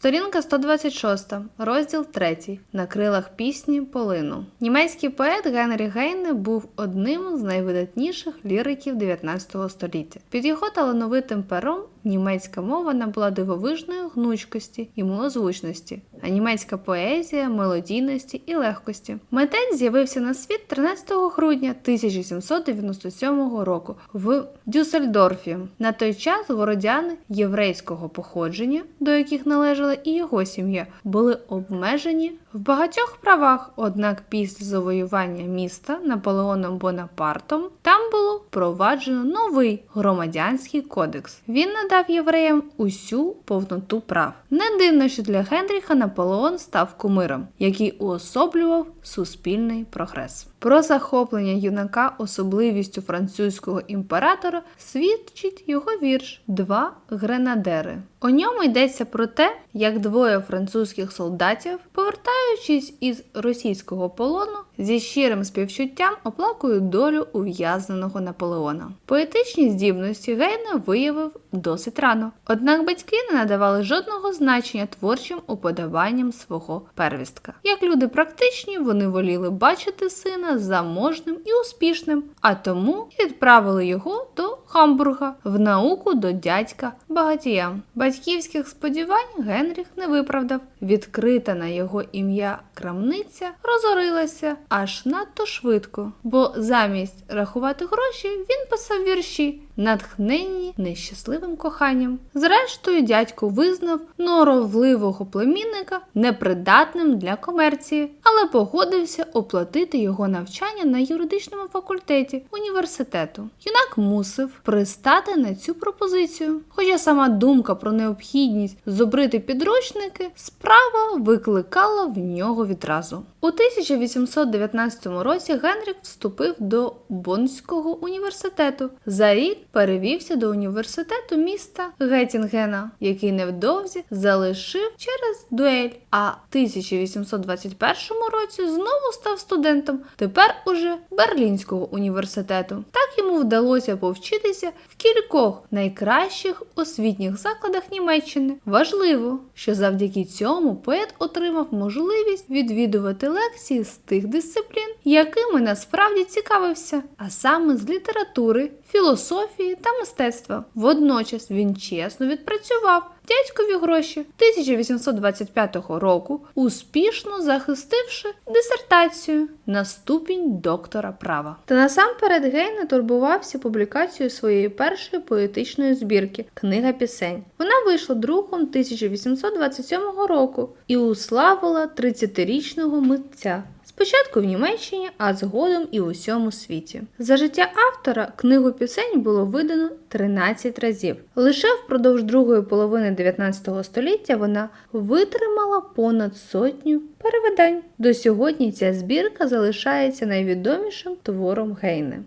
Сторінка 126, розділ 3. На крилах пісні Полину. Німецький поет Генрі Гейне був одним з найвидатніших ліриків 19 століття. Під його талановитим пером німецька мова набула дивовижної гнучкості і милозвучності, а німецька поезія мелодійності і легкості. Митець з'явився на світ 13 грудня 1797 року в Дюссельдорфі. На той час городяни єврейського походження, до яких належала і його сім'я, були обмежені в багатьох правах. Однак після завоювання міста Наполеоном Бонапартом там було впроваджено новий громадянський кодекс. Він надав євреям усю повноту прав. Не дивно, що для Генріха Наполеон став кумиром, який уособлював суспільний прогрес. Про захоплення юнака особливістю французького імператора свідчить його вірш Два гренадери. У ньому йдеться про те, як двоє французьких солдатів, повертаючись із російського полону, зі щирим співчуттям оплакують долю ув'язненого Наполеона. Поетичні здібності Гейна виявив досить рано. Однак батьки не надавали жодного значення творчим уподобанням свого первістка. Як люди практичні, вони воліли бачити сина заможним і успішним, а тому відправили його до Хамбурга в науку до дядька багатія. Батьківських сподівань Генріх не виправдав. Відкрита на його ім'я крамниця розорилася аж надто швидко, бо замість рахувати гроші він писав вірші, натхненні нещасливим коханням. Зрештою, дядько визнав норовливого племінника непридатним для комерції, але погодився оплатити його навчання на юридичному факультеті університету. Юнак мусив пристати на цю пропозицію. Хоча сама думка про необхідність зубрити підручники справа викликала в нього відразу. У 1819 році Генрік вступив до Боннського університету. За рік перевівся до університету міста Геттінгена, який невдовзі залишив через дуель. А в 1821 році знову став студентом, тепер уже Берлінського університету. Так йому вдалося повчитися в кількох найкращих освітніх закладах Німеччини. Важливо, що завдяки цьому поет отримав можливість відвідувати лекції з тих дисциплін, якими насправді цікавився, а саме з літератури, філософії та мистецтва. Водночас він чесно відпрацював дядькові гроші 1825 року, успішно захистивши дисертацію на ступінь доктора права. Та насамперед Гейне турбувався публікацією своєї першої поетичної збірки Книга пісень. Вона вийшла друком 1827 року і уславила 30-річного митця. Спочатку в Німеччині, а згодом і в усьому світі. За життя автора книгу пісень було видано 13 разів. Лише впродовж другої половини 19 століття вона витримала понад сотню перевидань. До сьогодні ця збірка залишається найвідомішим твором Гейне.